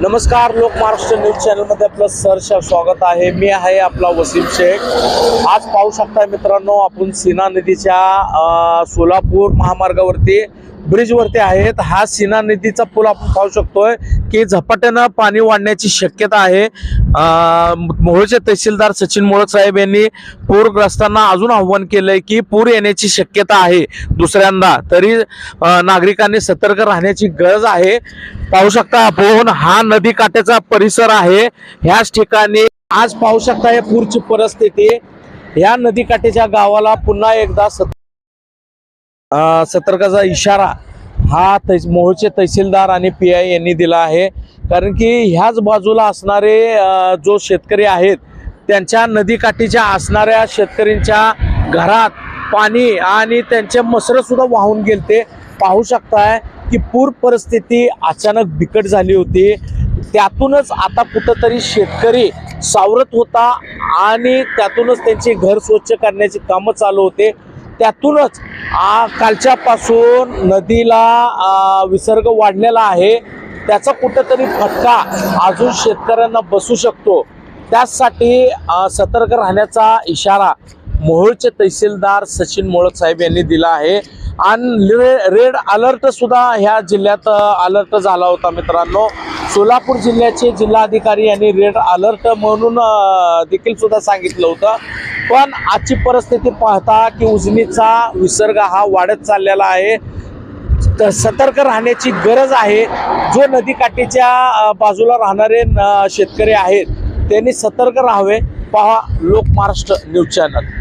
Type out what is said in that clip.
नमस्कार लोक महाराष्ट्र न्यूज चॅनलमध्ये आपलं सहर्ष स्वागत आहे. मी आहे आपला वसीम शेख. आज पाहू शकता मित्रांनो आपण सीना नदीच्या सोलापूर महामार्गावरती ब्रिजवरती आहेत. हा सीना नदीचा पूल आपण पाहू शकतोय की झपाट्यानं पाणी वाढण्याची शक्यता आहे. मोहोळचे तहसीलदार सचिन मोळक साहेब यांनी पूरग्रस्तांना अजून आव्हान केलंय की पूर येण्याची शक्यता आहे दुसऱ्यांदा. तरी नागरिकांनी सतर्क राहण्याची गरज आहे. पाहू शकता आपण हा नदी काठ्याचा परिसर आहे. ह्याच ठिकाणी आज पाहू शकता या पूरची परिस्थिती. ह्या नदी गावाला पुन्हा एकदा सत सतर्काचा इशारा हा तै मोहोळचे तहसीलदार आणि पी आय यांनी दिला आहे. कारण की ह्याच बाजूला असणारे जो शेतकरी आहेत त्यांच्या नदीकाठीच्या असणाऱ्या शेतकऱ्यांच्या घरात पाणी आणि त्यांचे मसरंसुद्धा वाहून गेलते. पाहू शकताय की पूर परिस्थिती अचानक बिकट झाली होती. त्यातूनच आता कुठंतरी शेतकरी सावरत होता आणि त्यातूनच त्यांचे घर स्वच्छ करण्याची कामं चालू होते. त्यातूनच आ, कालच्यापासून नदीला विसर्ग वाढलेला आहे. त्याचा कुठंतरी फटका अजून शेतकऱ्यांना बसू शकतो. त्याचसाठी सतर्क राहण्याचा इशारा मोहोळचे तहसीलदार सचिन मोळक साहेब यांनी दिला आहे. आणि रेड अलर्ट सुद्धा ह्या जिल्ह्यात अलर्ट झाला होता मित्रांनो. सोलापूर जिल्ह्याचे जिल्हाधिकारी यांनी रेड अलर्ट म्हणून देखील सुद्धा सांगितलं होतं. पण आजची परिस्थिती पाहता की उजनीचा विसर्ग हा वाढत चाललेला आहे. तर सतर्क राहण्याची गरज आहे. जो नदीकाठीच्या बाजूला राहणारे न- शेतकरी आहेत त्यांनी सतर्क राहावे. पहा लोक महाराष्ट्र न्यूज चॅनल.